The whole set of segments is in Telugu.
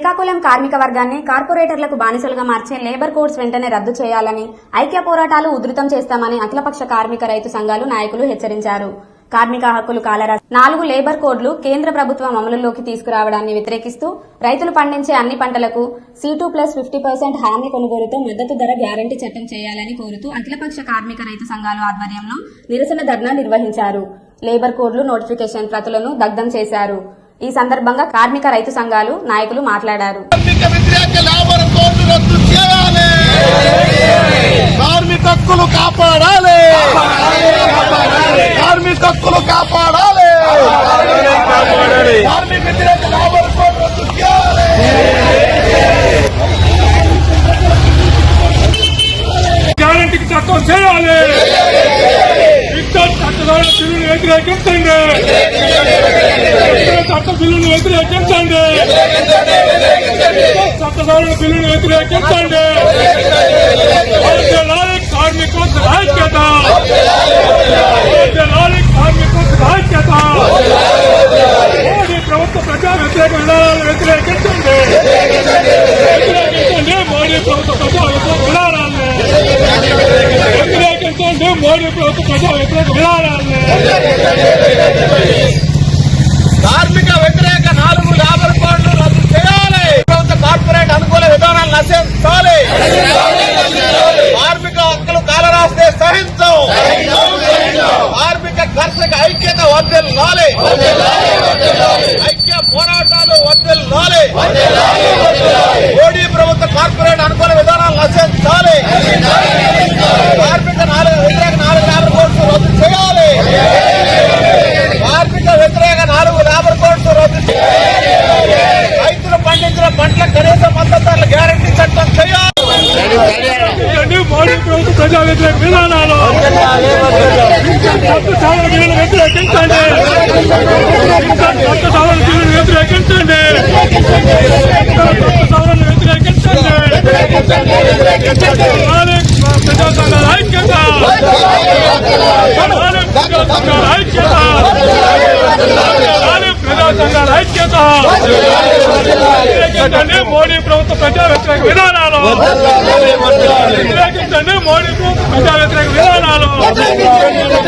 శ్రీకాకుళం కార్మిక వర్గాన్ని కార్పొరేటర్లకు బానిసలుగా మార్చే లేబర్ కోడ్స్ వెంటనే రద్దు చేయాలని ఐక్య పోరాటాలు ఉధృతం చేస్తామని అఖిలపక్ష కార్మిక రైతు సంఘాలు నాయకులు హెచ్చరించారు. కార్మిక హక్కులు కాలరా నాలుగు లేబర్ కోడ్లు కేంద్ర ప్రభుత్వం అమలులోకి తీసుకురావడాన్ని వ్యతిరేకిస్తూ రైతులు పండించే అన్ని పంటలకు C two plus fifty percent హామీ కొనుగోలుతో మద్దతు ధర గ్యారంటీ చట్టం చేయాలని కోరుతూ అఖిలపక్ష కార్మిక రైతు సంఘాలు ఆధ్వర్యంలో నిరసన ధర్నా నిర్వహించారు. లేబర్ కోడ్లు నోటిఫికేషన్ ప్రతులను దగ్ధం చేశారు. ఈ సందర్భంగా కార్మిక రైతు సంఘాలు నాయకులు మాట్లాడారు. కార్మిక చేయాలి. హక్కులు కాపాడాలి. కార్మిక హక్కులు కాపాడాలి. కార్మిక వ్యతిరేక లేబర్ రద్దు చేయాలి. గ్యారంటీకి చట్టం చేయాలి. వ్యతిరేకించండి. చట్ట బిల్లును వ్యతిరేకించండి చట్ట సవరణ బిల్లును వ్యతిరేకించండి లాలి ఐక్యత లాలి ఐక్యత మోడీ ప్రభుత్వ ప్రజా వ్యతిరేక విధానాలను వ్యతిరేకించండి వ్యతిరేకించండి మోడీ ప్రభుత్వ ప్రజా వ్యతిరేక విధానాలను. వ్యతిరేకించండి మోడీ ప్రభుత్వ ప్రజా వ్యతిరేక విధానాన్ని కార్మిక వ్యతిరేక నాలుగు లేబర్ కోడ్లు రద్దు చేయాలి ప్రభుత్వ కార్పొరేట్ అనుకూల విధానాలు నశించాలి కార్మిక హక్కులు కాలరాస్తే సహించం కార్మిక కర్షక ఐక్యత వర్దిల్లాలి ఐక్య పోరాటాలు వర్దిల్లాలి మోడీ ప్రభుత్వ కార్పొరేట్ అనుకూల విధానాలు నశించాలి. కార్మిక నాలుగు వ్యతిరేక నాలుగు లేబర్ కోడ్స్ రద్దు చేయాలి. కార్మిక వ్యతిరేక నాలుగు లేబర్ కోడ్స్ రద్దు చేయాలి. రైతులు పండించిన పంటల కనీస మద్దతు గ్యారంటీ చట్టం చేయాలి. మోడీ ప్రభుత్వ ప్రజా వ్యతిరేక విధానాలు. వ్యతిరేకించండి చట్ట సవరణ బిల్లును వ్యతిరేకించండి చట్ట సవరణ వ్యతిరేకించండి లాలి ప్రజా సంఘాల ఐక్యత లాలి ప్రజా సంఘాల ఐక్యత లాలి ప్రజా సంఘాల ఐక్యత వ్యతిరేకించండి మోడీ ప్రభుత్వ ప్రజా వ్యతిరేక విధానాలు వ్యతిరేకించండి మోడీ ప్రభుత్వ ప్రజా వ్యతిరేక విధానాలు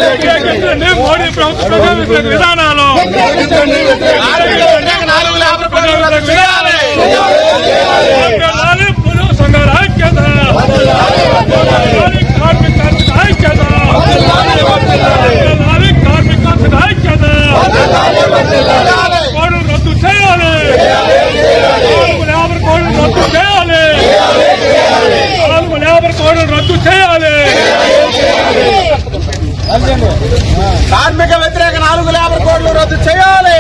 వ్యతిరేకించండి మోడీ ప్రభుత్వ ప్రజా వ్యతిరేక విధానాలు. చేయాలి. కార్మిక వ్యతిరేక నాలుగు లేబర్ కోడ్లు రద్దు చేయాలి.